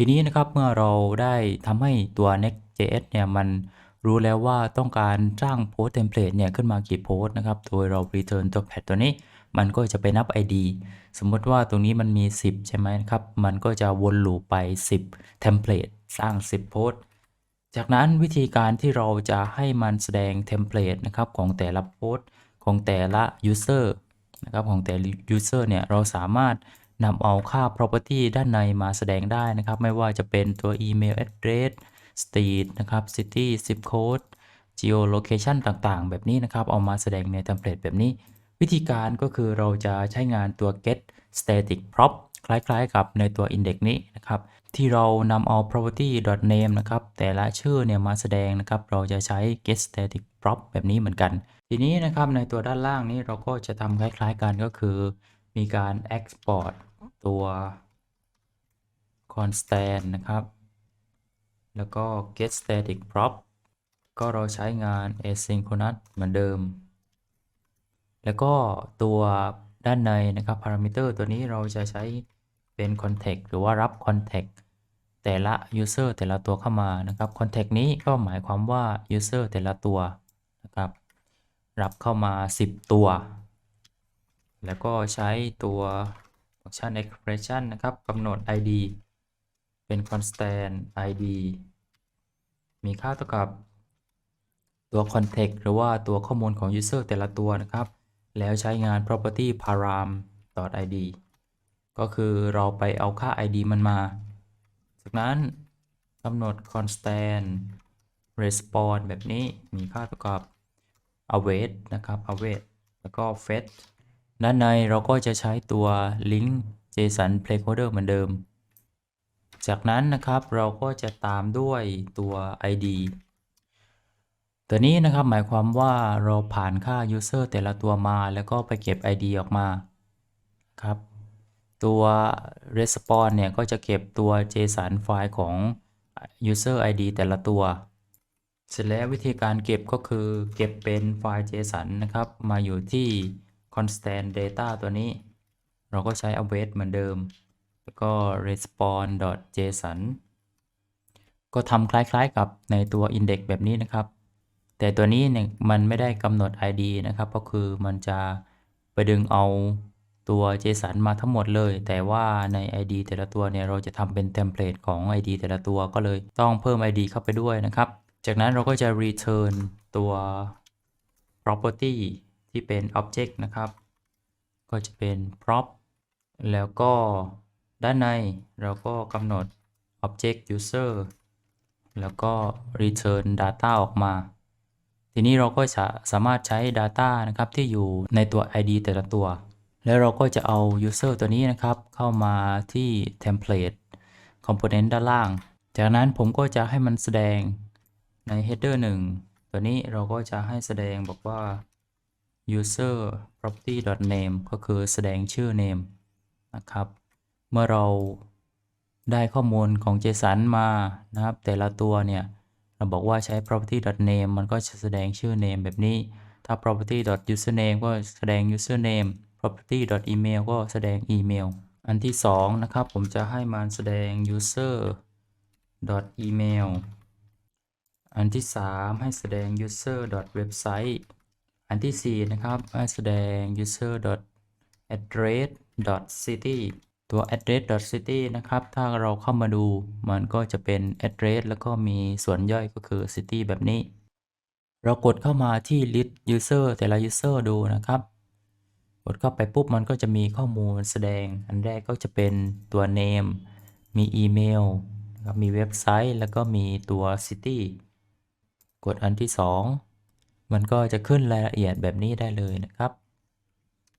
ทีนี้นะครับเมื่อเราได้ทำให้ตัว Next.js เนี่ยมันรู้แล้วว่าต้องการสร้างโพสต์เทมเพลตเนี่ยขึ้นมากี่โพสต์นะครับ โดยเรา return ตัว pad ตัวนี้ มันก็จะไปนับ ID สมมติว่าตรงนี้มันมี 10 ใช่ไหมครับ มันก็จะวนลูปไป 10เทมเพลตสร้าง 10 โพสต์จากนั้นวิธีการที่เราจะให้มันแสดงเทมเพลตนะครับของแต่ละโพสต์ของแต่ละ user นะครับของแต่ละ user เนี่ยเราสามารถ นำเอาค่า property ด้านในมาแสดงได้นะครับ ไม่ว่าจะเป็นตัว email address street นะครับ city zip code geolocation ต่างๆ แบบนี้นะครับ เอามาแสดงในเทมเพลตแบบนี้ วิธีการก็คือเราจะใช้งานตัว get static prop คล้ายๆ กับในตัว index นี้นะครับ ที่เรานำเอา property name นะครับ แต่ละชื่อเนี่ยมาแสดงนะครับ เราจะใช้ get static prop แบบนี้เหมือนกัน ทีนี้นะครับในตัวด้านล่างนี้เราก็จะทำคล้ายๆกันก็คือ มีการ export ตัว constant นะครับ แล้วก็ get static prop ก็เราใช้งาน asynchronous เหมือนเดิม แล้วก็ตัวด้านในนะครับ parameter ตัวนี้เราจะใช้เป็น context หรือว่ารับ context แต่ละ user แต่ละตัวเข้ามานะครับ context นี้ก็หมายความว่า user แต่ละตัวนะครับ รับเข้ามา 10 ตัว แล้วก็ใช้ตัว function expression นะครับกำหนด id เป็น constant id มีค่าเท่ากับตัว context หรือว่าตัวข้อมูลของ user แต่ละตัวนะครับ แล้วใช้งาน property param id ก็คือเราไปเอาค่า id มันมา จากนั้นกำหนด constant response แบบนี้มีค่าเท่ากับ await นะครับ await แล้วก็ fetch ด้านในเราก็จะใช้ตัว link json placeholder เหมือนเดิม จากนั้นนะครับเราก็จะตามด้วยตัว id ตัวนี้นะครับหมายความว่าเราผ่านค่า user แต่ละตัวมาแล้วก็ไปเก็บ id ออกมาครับตัว response เนี่ยก็จะเก็บตัว json ไฟล์ของ user id แต่ละตัว เสร็จแล้ววิธีการเก็บก็คือเก็บเป็นไฟล์ json นะครับ มาอยู่ที่ constant data ตัวนี้ เราก็ใช้ await เหมือนเดิม แล้วก็ response.json ก็ทำคล้ายๆกับในตัว index แบบนี้นะครับ แต่ตัวนี้เนี่ยมันไม่ได้กำหนด id นะครับก็คือมันจะไปดึงเอาตัว JSON มาทั้งหมดเลย แต่ว่าใน ID แต่ละตัวเนี่ยเราจะทำเป็นเทมเพลตของ ID แต่ละตัวก็เลยต้องเพิ่ม ID เข้าไปด้วยนะครับ จากนั้นเราก็จะ return ตัว property ที่เป็น object นะครับ ก็จะเป็น prop แล้วก็ด้านในเราก็กำหนด object user แล้วก็ return data ออกมา ทีนี้เราก็จะสามารถใช้ data นะครับที่อยู่ในตัว ID แต่ละตัว แล้วเราก็จะเอา user ตัวนี้นะครับ เข้ามาที่ template component ด้านล่าง จากนั้นผมก็จะให้มันแสดงใน header 1 ตัวนี้เราก็จะให้แสดงบอกว่า user property name ก็คือแสดงชื่อ name นะครับ เมื่อเราได้ข้อมูลของ JSON มานะครับ แต่ละตัวเนี่ย เราบอกว่าใช้ property name มันก็จะแสดงชื่อ name แบบนี้ ถ้า property username ก็แสดง username property email ก็แสดงอีเมลอันที่ 2 นะครับ ผมจะให้มันแสดง user email อันที่ 3 ให้แสดง user website อันที่ 4 นะครับแสดง user address city ตัว address city นะครับ ถ้าเราเข้ามาดูมันก็จะเป็น address แล้วก็มีส่วนย่อยก็คือ city แบบนี้ เรากดเข้ามาที่ list user แต่ละ user ดูนะครับ กดเข้าไปปุ๊บมันก็จะมีข้อมูลแสดง อันแรกก็จะเป็นตัว name มีอีเมลมีเว็บไซต์ แล้วก็มีตัว city กดอันที่ 2 มันก็จะขึ้นรายละเอียดแบบนี้ได้เลยนะครับ